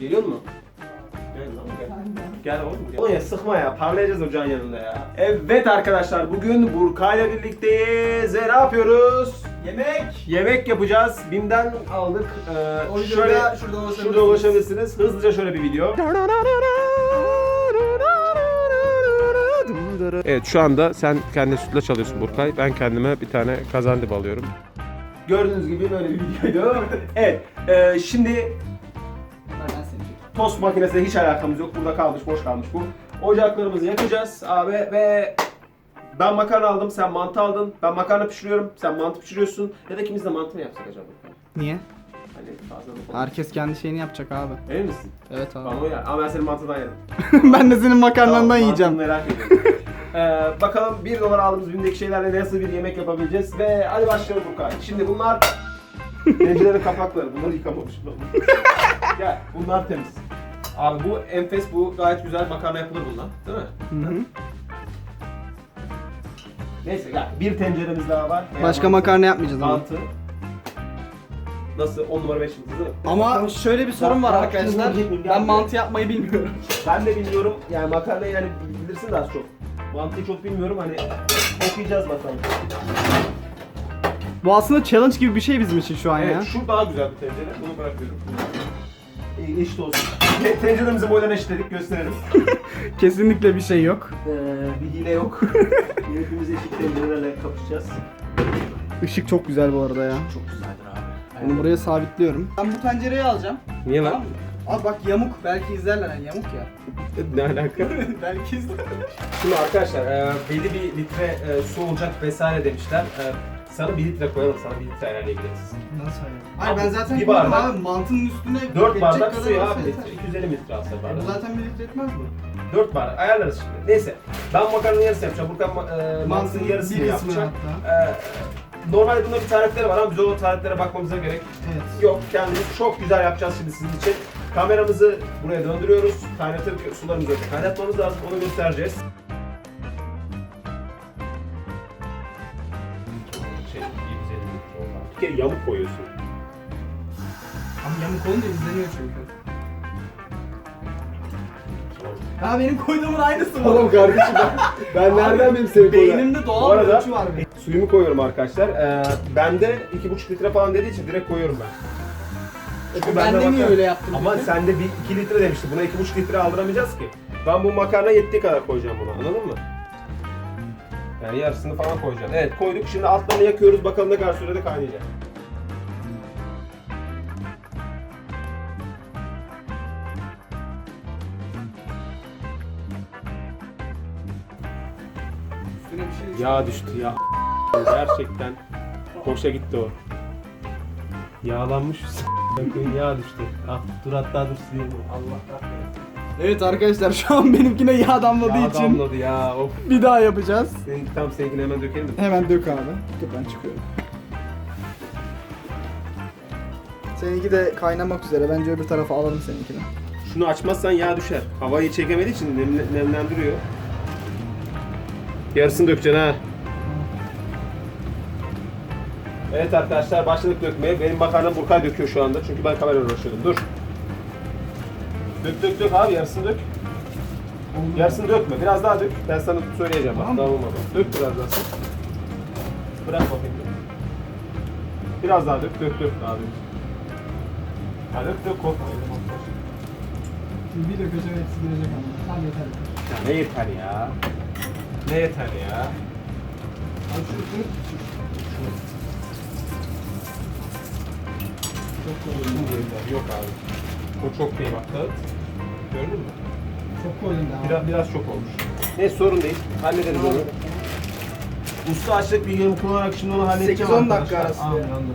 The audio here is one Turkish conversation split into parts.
Geliyor mu? Gel lan gel. Gel oğlum gel. Oğlum ya sıkma ya parlayacağız ocağın yanında ya. Evet arkadaşlar bugün Burkay'la birlikteyiz. E, ne yapıyoruz? Yemek. Yemek yapacağız. Bim'den aldık. Ee, şöyle şurada şurada ulaşabilirsiniz. ulaşabilirsiniz. Hızlıca şöyle bir video. Evet şu anda sen kendi sütle çalıyorsun Burkay. Ben kendime bir tane kazandibi alıyorum. Gördüğünüz gibi böyle bir videoydu. evet. e, şimdi. Tost makinesiyle hiç alakamız yok. Burada kalmış, boş kalmış bu. Ocaklarımızı yakacağız abi ve ben makarna aldım, sen mantı aldın. Ben makarna pişiriyorum, sen mantı pişiriyorsun. Ya da ikimiz de mantı mı yapsak acaba? Niye? Hani? Herkes kendi şeyini yapacak abi. Emin misin? Evet abi. Bana uyar. Ama ben senin mantıdan yerim. ben de senin makarnandan Tamam, yiyeceğim. mantını merak ediyorum. ee, bakalım 1 dolar aldığımız bimdeki şeylerle nasıl bir yemek yapabileceğiz ve hadi başlayalım Burkay. Şimdi bunlar tencerenin kapakları. Bunları yıkamamışım. Gel bunlar temiz. Abi bu enfes, bu gayet güzel makarna yapılır bundan. Değil mi? Hı hı. Neyse gel. Bir tenceremiz daha var. Veya Başka mantı. makarna yapmayacağız ama. Mantı. Nasıl? 10 numara 5 yıldız değil mi? Ama şöyle bir sorun var arkadaşlar. yiyecek Ben mantı yapmayı bilmiyorum. Ben de bilmiyorum. Yani makarnayı yani bilirsin de az çok. Mantıyı çok bilmiyorum. Hani okuyacağız bakalım. Bu aslında challenge gibi bir şey bizim için şu an Evet, ya. şu daha güzel bir tencere. Bunu bırakıyorum. İyi, eşit olsun. Te- Tenceremizi boydan eşitledik, gösterelim. Kesinlikle bir şey yok. Ee, bir hile yok. Hepimiz eşit tencerelerle kapışacağız. Işık çok güzel bu arada ya. Çok güzeldir abi. Bunu buraya sabitliyorum. Ben bu tencereyi alacağım. Niye Tamam mı? Abi bak yamuk. Belki izlerler yani yamuk ya. Ne alaka? Belki izlerler. Şimdi arkadaşlar e, belli bir litre e, su olacak vesaire demişler. E, sana bir litre koyalım, sana bir litre ayarlayabiliriz. Nasıl hayır? Hayır ben zaten Bir bardak- abi mantının üstüne 4 geçecek bardak kadar su ya olsa abi yeter. litre. 250 litre aslında E, bardak. Bu zaten bir litre etmez mi? 4 bardak ayarlarız şimdi. Neyse. Ben makarnanın yarısını yapacağım. Burkan ma- e, mantının yarısını bir kısmını yapacak. hatta. E, normalde bunların bir tarifleri var ama biz o tariflere bakmamıza gerek Evet. yok. Kendimiz çok güzel yapacağız şimdi sizin için. Kameramızı buraya döndürüyoruz. Kaynatır sularımızı kaynatmamız lazım. Onu göstereceğiz. Bir kere yamuk koyuyorsun. Ama yamuk olunca izleniyor çünkü. Ha benim koyduğumun aynısı var. kardeşim ben, ben nereden bileyim senin Beynimde Bu doğal arada- bir ölçü var benim. Suyumu koyuyorum arkadaşlar. Ee, bende 2,5 litre falan dediği için direkt koyuyorum ben. Çünkü Ben bende de niye öyle yaptım? Ama peki? sen de bir 2 litre demiştin. Buna 2,5 litre aldıramayacağız ki. Ben bu makarna yettiği kadar koyacağım buna. Anladın mı? Yani yarısını falan koyacağım. Evet koyduk. Şimdi altlarını yakıyoruz. Bakalım ne kadar sürede kaynayacak. Şey düştü. Yağ düştü ya. Gerçekten boşa gitti o. Yağlanmış. yağ düştü. Ah dur hatta dur sileyim. Allah kahretsin. Evet arkadaşlar şu an benimkine yağ damladığı Yağ için damladı ya. Of. bir daha yapacağız. Senin, tam seninkini hemen dökelim mi? Hemen dök abi. Dur ben çıkıyorum. Seninki de kaynamak üzere. Bence öbür tarafa alalım seninkini. Şunu açmazsan yağ düşer. Havayı çekemediği için nemle- nemlendiriyor. Yarısını dökeceksin ha. Evet arkadaşlar başladık dökmeye. Benim makarnam Burkay döküyor şu anda. Çünkü ben kamerayla uğraşıyordum. Dur. Dök dök dök abi yarısını dök. Yarısını dökme. Biraz daha dök. Ben sana söyleyeceğim bak. Tamam. Daha olmadı. Dök biraz daha. Bırak bakayım. Biraz daha dök. Dök dök daha dök. Ha dök dök korkma. Şimdi bir dökeceğim hepsi girecek ama. Tam yeter. Ya ne yeter ya? Ne yeter ya? Abi şu üstünü Çok. Yeter. Yok abi. O çok değil bak dağıt. Gördün mü? çok koydum daha. Biraz, biraz çok olmuş. Ne sorun değil. Hallederiz onu. Usta açlık bilgilerimi kullanarak şimdi onu halledeceğim 8-10 dakika arası Anladım. yani.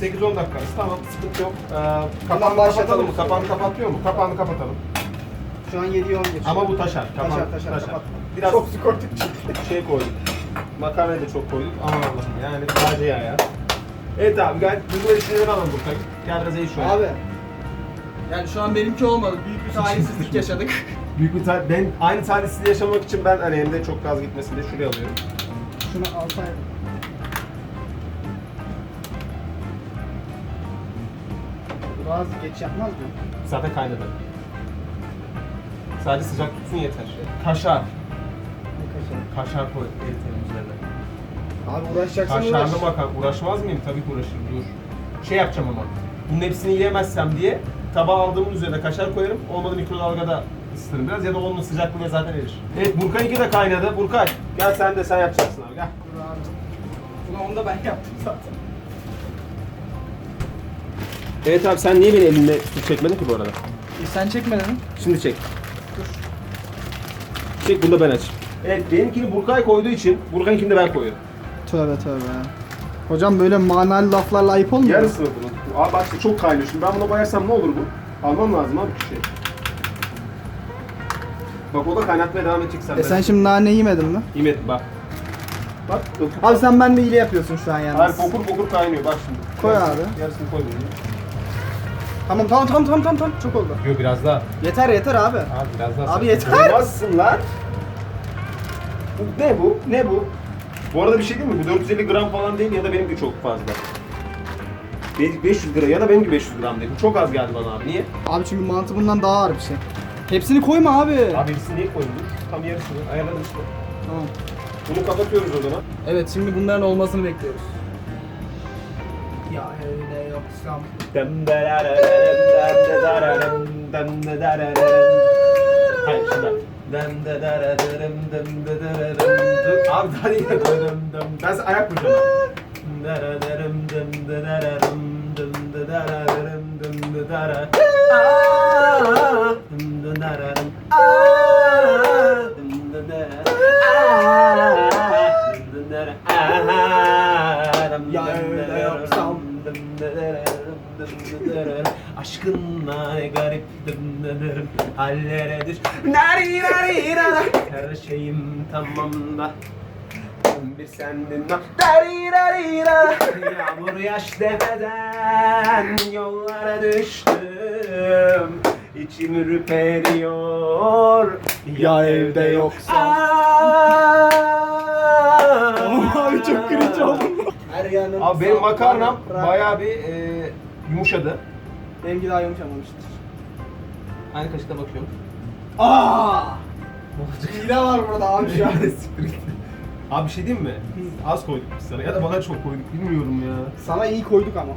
Hı? 8-10 dakika arası. Tamam sıkıntı yok. Ee, kapağını kapatalım mı? Kapağını kapatıyor mu? Kapağını kapatalım. Şu an 7-10 geçiyor. Ama bu taşar. Kapan, Taşar, taşar, kapat. Biraz Çok su koyduk. şey koyduk. Makarnayı da çok koyduk. Aman Allah'ım yani facia ya. Evet abi gel duyguları düşünceleri alalım Burkay. Gel biraz eğiş şöyle. Abi. Yani şu an benimki olmadı. Büyük bir talihsizlik yaşadık. Büyük bir tar- ben aynı talihsizliği yaşamak için ben hani hem de çok gaz gitmesin diye şuraya alıyorum. Şunu alsaydım. Bazı geç yapmaz mı? Zaten kaynadı. Sadece sıcak tutsun yeter. Kaşar. Kaşar koy eritelim üzerine. Abi uğraşacaksan uğraş. Kaşarlı makarna. Uğraşmaz mıyım? Tabii ki uğraşırım. Dur. Şey yapacağım ama. Bunun hepsini yiyemezsem diye tabağa aldığımın üzerine kaşar koyarım. Olmadı mikrodalgada ısıtırım biraz ya da onun sıcaklığına zaten erir. Evet Burkay'ınki de kaynadı. Burkay gel sen de sen yapacaksın abi gel. Dur. Bunu onu da ben yaptım zaten. Evet abi sen niye beni elinle su çekmedin ki bu arada? E, sen çekmedin mi? Şimdi çek. Çek bunu da ben açayım. Evet benimkini Burkay koyduğu için Burkay'ınkini de ben koyuyorum. Tövbe tövbe. Hocam böyle manalı laflarla ayıp olmuyor mu? Yarısı bunun. Abi bak işte çok kaynıyor. Şimdi ben buna bayarsam ne olur bu? Almam lazım abi bir şey. Bak o da kaynatmaya devam edecek sen. E sen şimdi nane yemedin mi? Yemedim bak. Bak döküp. Abi sen benimle hile yapıyorsun şu an yalnız. Hayır fokur fokur kaynıyor bak şimdi. Koy Yarısını- abi. Yarısını koy. Tamam tamam tamam tamam tamam tamam çok oldu. Yok biraz daha. Yeter yeter abi. Abi biraz daha. Abi yeter. Olmazsın lan. Bu ne bu? Ne bu? Bu arada bir şey değil mi? Bu 450 gram falan değil ya da benimki çok fazla. Be- 500 gram ya da benimki 500 gram. Bu çok az geldi bana abi. Niye? Abi çünkü mantı bundan daha ağır bir şey. Hepsini koyma abi. Abi birisi niye koydun? Tam yarısını ayarladım işte. Tamam. Bunu kapatıyoruz o zaman. Evet şimdi bunların olmasını bekliyoruz. Ya öyle yoksam. Hayır şimdi. Dur, Abi daha iyi. Ben size ayak vuracağım. Ya öyle yapsam. Aşkınla ne garip dımdırım hallere düş. Nari nari nara Her şeyim tamam da bir sendin da Nari nari nara Yağmur yaş demeden yollara düştüm İçim ürperiyor Ya evde yoksan. Aa! Abi çok cringe oldum. Her yanım Abi benim makarnam bayağı bir e, yumuşadı. Benimki daha yumuşamamıştır. Aynı kaşıkta bakıyorum. Aa! Hile var burada abi şu an. Siktir git. Abi bir şey diyeyim mi? Az koyduk biz sana ya da bana çok koyduk bilmiyorum ya. Sana iyi koyduk ama.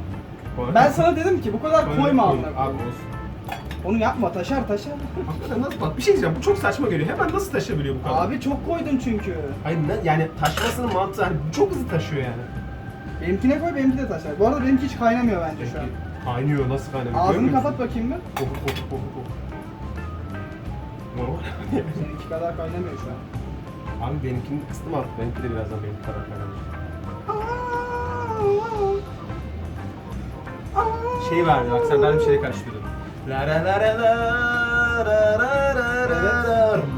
Ben sana dedim ki bu kadar Koyduk, koyma koyduk. amına Abi koyayım. olsun. Onu yapma taşar taşar. Hakikaten nasıl bak bir şey diyeceğim bu çok saçma geliyor. Hemen nasıl taşabiliyor bu kadar? Abi çok koydun çünkü. Hayır ne- yani taşmasının mantığı hani çok hızlı taşıyor yani. Benimkine koy benimki de taşar. Bu arada benimki hiç kaynamıyor bence şu an. Kaynıyor nasıl kaynamıyor? Ağzını kapat bakayım bir. Koku koku koku koku. Seninki kadar kaynamıyor şu an. Abi benimkini kıstım artık. Benimki de birazdan kadar kaynamış. Şey vardı bak sen daha bir şeyle karıştırdın. La la la la la ra ra ra ra.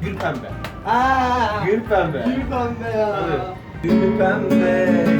Gül pembe. Aaa! Gül pembe. Gül pembe ya. Tabii. Gül pembe.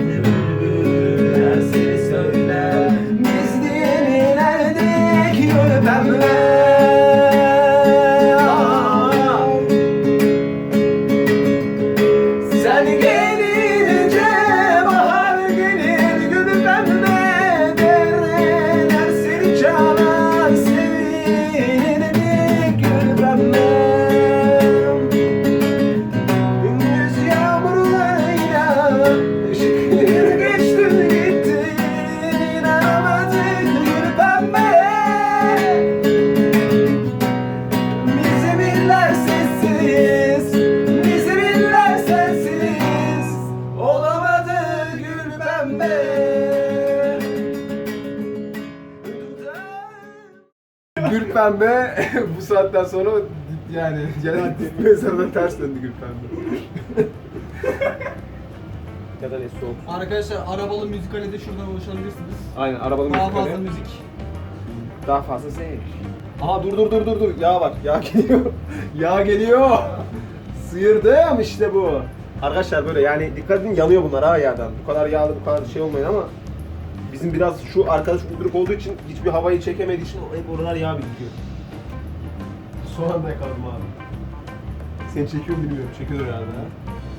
bu saatten sonra yani yani mezarına ters döndü gül pembe. ya da ne soğuk. Arkadaşlar arabalı müzikale de şuradan ulaşabilirsiniz. Aynen arabanın Daha müzikleri. fazla müzik. Daha fazla zevk. Aha dur dur dur dur dur. Yağ var. Yağ geliyor. Yağ geliyor. Sıyırdım işte bu. Arkadaşlar böyle yani dikkat edin yanıyor bunlar ha yağdan. Bu kadar yağlı bu kadar şey olmayın ama bizim biraz şu arkadaş uyduruk olduğu için hiçbir havayı çekemediği için hep oralar yağ birikiyor. Son anda yakaladım abi. Seni çekiyor mu bilmiyorum. Çekiyor herhalde ha.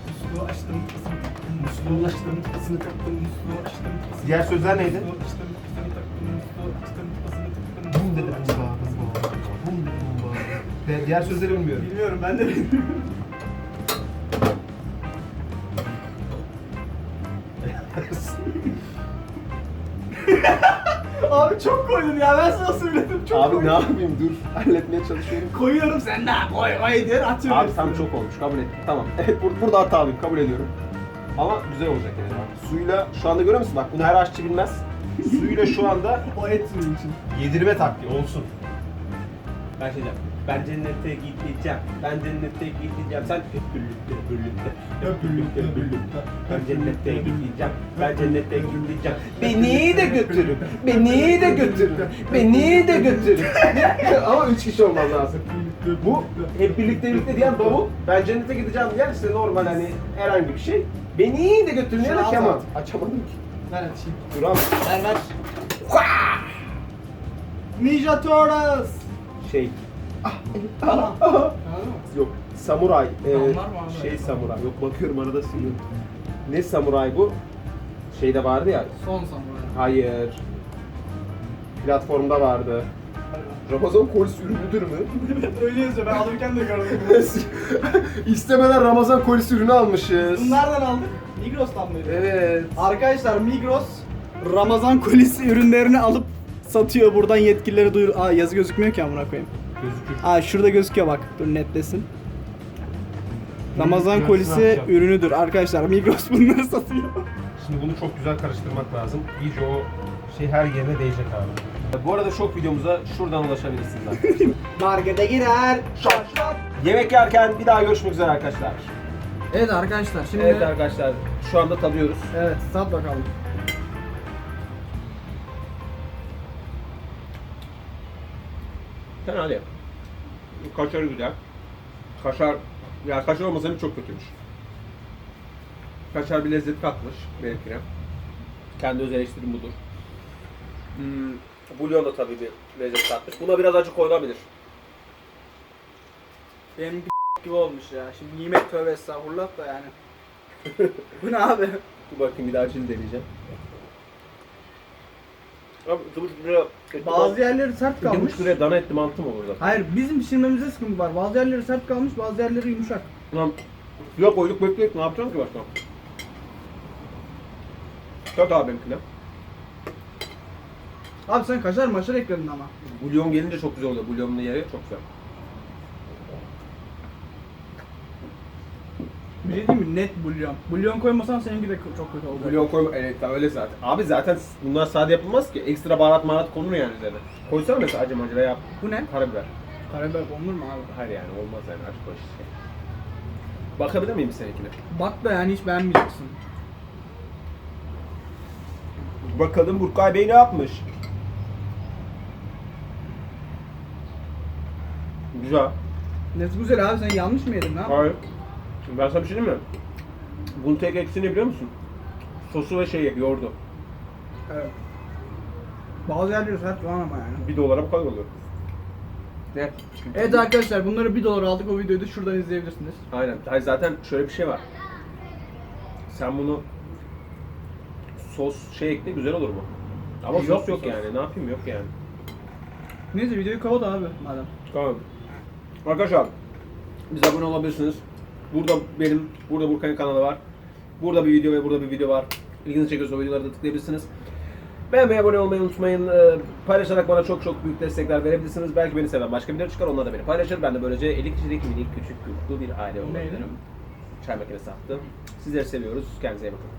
musluğu açtım, kafasını taktım, musluğu açtım, kafasını taktım, musluğu açtım, kafasını Diğer sözler neydi? musluğu açtım, kafasını taktım, musluğu açtım, kafasını taktım. Bum dedi bumba, bumba, bum dedi bumba. Ve Diğer sözleri bilmiyorum. Bilmiyorum ben de bilmiyorum. Abi çok koydun ya ben sana söyledim çok Abi koydun. ne yapayım dur. Halletmeye çalışıyorum. Koyuyorum sen de koy koy diye atıyorum. Abi tam çok olmuş kabul ettim. Tamam. Evet bur- burada hatalıyım kabul ediyorum. Ama güzel olacak yani. bak. Suyla şu anda görüyor musun? Bak bunu her aşçı bilmez. Suyla şu anda O et suyu için. yedirme taktiği olsun. Ben şey diyeceğim. Ben cennete gideceğim. Ben cennete gideceğim. Sen hep birlikte, birlikte, hep birlikte, birlikte. Ben cennete gideceğim. Ben cennete gideceğim. Beni de götürün. Beni de götürün. Beni de götürün. Ama üç kişi olman lazım. Bu hep birlikte birlikte diyen davul. Ben cennete gideceğim diyen işte normal hani herhangi bir şey. Beni de götürün ya da keman. Açamadım ki. Ver açayım. Dur abi. Ver ver. Ninja Turtles. Şey. Tamam. Yok. Samuray. Mı abi? şey samuray. Yok bakıyorum arada siliyorum. Ne samuray bu? Şeyde vardı ya. Son samuray. Hayır. Platformda vardı. Ramazan kolisi ürünüdür mü? Öyle yazıyor ben alırken de gördüm. İstemeden Ramazan kolisi ürünü almışız. Bunu nereden aldık? Migros'tan mıydı? Evet. Arkadaşlar Migros Ramazan kolisi ürünlerini alıp satıyor. Buradan yetkilileri duyur. Aa yazı gözükmüyor ki amına koyayım. Gözükür. Aa şurada gözüküyor bak. Dur netlesin. Ramazan kolisi ürünüdür arkadaşlar. Migros bunları satıyor. Şimdi bunu çok güzel karıştırmak lazım. İyice o şey her yerine değecek abi. Bu arada şok videomuza şuradan ulaşabilirsiniz arkadaşlar. Markete girer. Yemek yerken bir daha görüşmek üzere arkadaşlar. Evet arkadaşlar şimdi Evet arkadaşlar şu anda tadıyoruz. Evet sat bakalım. Fena değil. Kaşarı güzel. Kaşar, ya kaşar olmasa çok kötüymüş. Kaşar bir lezzet katmış benimkine. Kendi öz eleştirim budur. Hmm, bulyon da tabii bir lezzet katmış. Buna biraz acı koyulabilir. Benim gibi olmuş ya. Şimdi yemek tövbe estağfurullah da yani. Bu ne abi? Dur bakayım bir daha acılı deneyeceğim. Abi 2,5 lira etli Bazı yerleri sert kalmış. 2,5 liraya dana etli mantı mı zaten? Hayır bizim pişirmemizde sıkıntı var. Bazı yerleri sert kalmış, bazı yerleri yumuşak. Lan suya koyduk bekleyip ne yapacaksın ki başka? Çok abi benimkine. Abi sen kaşar maşar ekledin ama. Bulyon gelince çok güzel oluyor. Bulyonun yeri çok güzel. Bir şey diyeyim mi? Net bulyon. Bulyon koymasan seninki de çok kötü olacak. Bulyon koyma, evet tamam öyle zaten. Abi zaten bunlar sade yapılmaz ki. Ekstra baharat maharat konur yani üzerine. Koysana mesela acı macı veya Bu ne? karabiber. Karabiber konulur mu abi? Hayır yani olmaz yani acı koy işte. Bakabilir miyim seninkine? Bak da yani hiç beğenmeyeceksin. Bakalım Burkay Bey ne yapmış? Güzel. Ne güzel abi sen yanlış mı yedin ha? Hayır. Ben sana bir şey diyeyim mi? Bunun tek eksiği ne biliyor musun? Sosu ve şey yoğurdu. Evet. Bazı yerleri sert falan ama yani. Bir dolara bu kadar oluyor. Ne? Evet arkadaşlar bunları 1 dolar aldık o videoyu da şuradan izleyebilirsiniz. Aynen. Hayır zaten şöyle bir şey var. Sen bunu sos şey ekle güzel olur bu. Ama Yok sos mu yok sos? yani. Ne yapayım yok yani. Neyse videoyu kapat abi madem. Tamam. Arkadaşlar bize abone olabilirsiniz. Burada benim, burada Burkan'ın kanalı var. Burada bir video ve burada bir video var. İlginizi çekiyorsa o videoları da tıklayabilirsiniz. Beğenmeyi, abone olmayı unutmayın. Ee, paylaşarak bana çok çok büyük destekler verebilirsiniz. Belki beni seven başka birileri çıkar, onlar da beni paylaşır. Ben de böylece 50 kişilik minik, küçük, mutlu bir aile olabilirim. Çay makinesi attım. Sizleri seviyoruz. Kendinize iyi bakın.